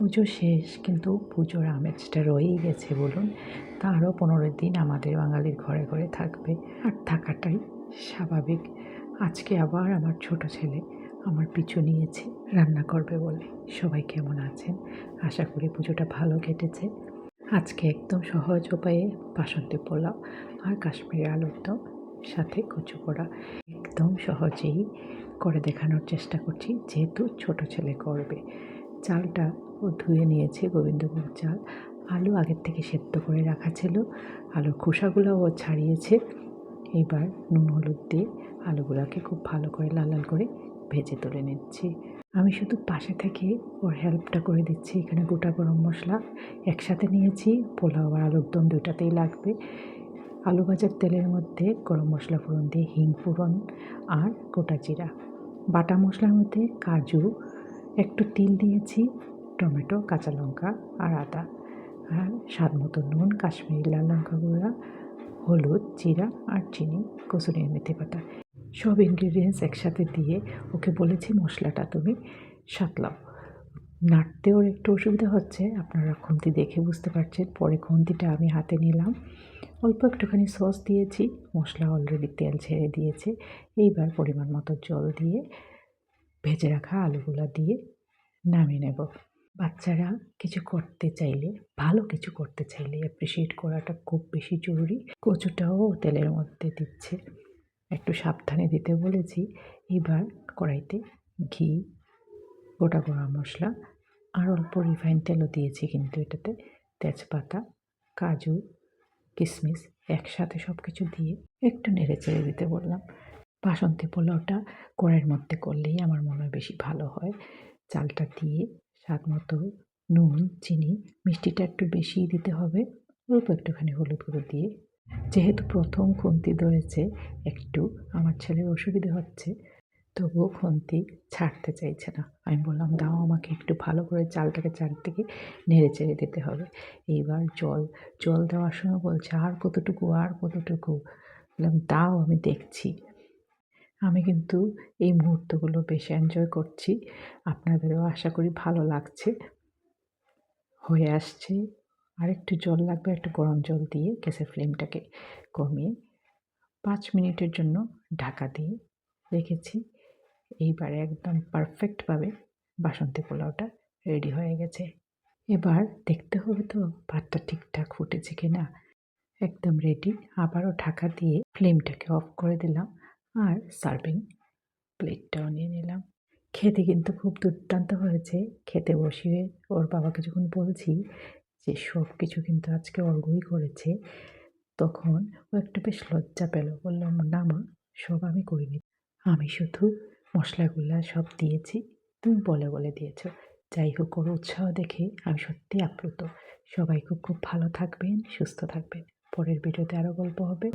পুজো শেষ, কিন্তু পুজোর আমেজটা রয়েই গেছে বলুন। তা আরও পনেরো দিন আমাদের বাঙালির ঘরে ঘরে থাকবে। আর থাকাটাই স্বাভাবিক। আজকে আবার আমার ছোট ছেলে আমার পিছু নিয়েছে, রান্না করবে বলে। সবাই কেমন আছেন? আশা করি পুজোটা ভালো কেটেছে। আজকে একদম সহজ উপায়ে বাসন্তী পোলাও আর কাশ্মীরি আলুর দম, সাথে কচু পোড়া একদম সহজেই করে দেখানোর চেষ্টা করছি, যেহেতু ছোট ছেলে করবে। চালটা ও ধুয়ে নিয়েছে গোবিন্দভোগ চাল। আলু আগের থেকে সেদ্ধ করে রাখা ছিল। আলুর খোসাগুলো ও ছাড়িয়েছে। এবার নুন হলুদ দিয়ে আলুগুলোকে খুব ভালো করে লাল লাল করে ভেজে তুলে নিচ্ছি। আমি শুধু পাশে থেকে ওর হেল্পটা করে দিচ্ছি। এখানে গোটা গরম মশলা একসাথে নিয়েছি। পোলাও আর আলুর দম দুটাতেই লাগবে। আলু ভাজার তেলের মধ্যে গরম মশলা ফোড়ন দিয়ে হিং ফোড়ন আর গোটা জিরা। বাটা মশলার মধ্যে কাজু একটু তিল দিয়েছি। টমেটো, কাঁচা লঙ্কা আর আদা। আর স্বাদ মতো নুন, কাশ্মীরি লাল লঙ্কা গুঁড়া, হলুদ, জিরা আর চিনি, কসুরি মেথি পাতা সব ইনগ্রিডিয়েন্টস একসাথে দিয়ে ওকে বলেছি, মশলাটা তুমি সাতলাও। ওর একটু অসুবিধা হচ্ছে, আপনারা খুন্তি দেখে বুঝতে পারছেন। পরে খুন্তিটা আমি হাতে নিলাম। অল্প একটুখানি সস দিয়েছি, মশলা অলরেডি তেল ছেড়ে দিয়েছে। এইবার পরিমাণ মতো জল দিয়ে ভেজে রাখা আলুগুলো দিয়ে নামিয়ে নেব। বাচ্চারা কিছু করতে চাইলে, ভালো কিছু করতে চাইলে অ্যাপ্রিসিয়েট করাটা খুব বেশি জরুরি। কচুটাও তেলের মধ্যে দিচ্ছে। একটু সাবধানে দিতে বলেছি। এবার কড়াইতে ঘি, গোটা গরম মশলা, আর অল্প রিফাইন তেলও দিয়েছি কিন্তু এটাতে। তেজপাতা, কাজু কিশমিশ একসাথে সব কিছু দিয়ে একটু নেড়ে চেড়ে দিতে বললাম। বাসন্তী পোলাওটা কড়াইয়ের মধ্যে করলেই আমার মনে হয় বেশি ভালো হয়। চালটা দিয়ে স্বাদ মতো নুন, চিনি, মিষ্টিটা একটু বেশিই দিতে হবে। অল্প একটুখানি হলুদ গুঁড়ো দিয়ে। যেহেতু প্রথম খুন্তি ধরেছে, একটু আমার ছেলের অসুবিধে হচ্ছে, তবুও খুন্তি ছাড়তে চাইছে না। আমি বললাম, দাও আমাকে একটু ভালো করে চালটাকে চারদিকে নেড়ে চেড়ে দিতে হবে। এইবার জল জল দেওয়ার সময় বলছে, আর কতটুকু আর কতটুকু? বললাম, দাও, আমি দেখছি। আমি কিন্তু এই মুহূর্তগুলো বেশ এনজয় করছি। আপনাদেরও আশা করি ভালো লাগছে। হয়ে আসছে। আর একটু জল লাগবে, একটু গরম জল দিয়ে গ্যাসের ফ্লেমটাকে কমিয়ে পাঁচ মিনিটের জন্য ঢাকা দিয়ে রেখেছি। এইবারে একদম পারফেক্টভাবে বাসন্তী পোলাওটা রেডি হয়ে গেছে। এবার দেখতে হবে তো ভাতটা ঠিকঠাক ফুটেছে কি না একদম রেডি আবারও ঢাকা দিয়ে ফ্লেমটাকে অফ করে দিলাম। আর সার্ভিং প্লেটটাও নিয়ে নিলাম। খেতে কিন্তু খুব দুর্দান্ত হয়েছে। খেতে বসিয়ে ওর বাবাকে যখন বলছি যে সব কিছু কিন্তু আজকে অর্ঘই করেছে, তখন ও একটু বেশ লজ্জা পেল। বললাম না মা, সব আমি করিনি। আমি শুধু মশলাগুলো সব দিয়েছি। তুমি বলে বলে দিয়েছ। যাই হোক, ওর উৎসাহ দেখে আমি সত্যি আপ্লুত। সবাই খুব খুব ভালো থাকবেন, সুস্থ থাকবেন। পরের ভিডিওতে আরও গল্প হবে।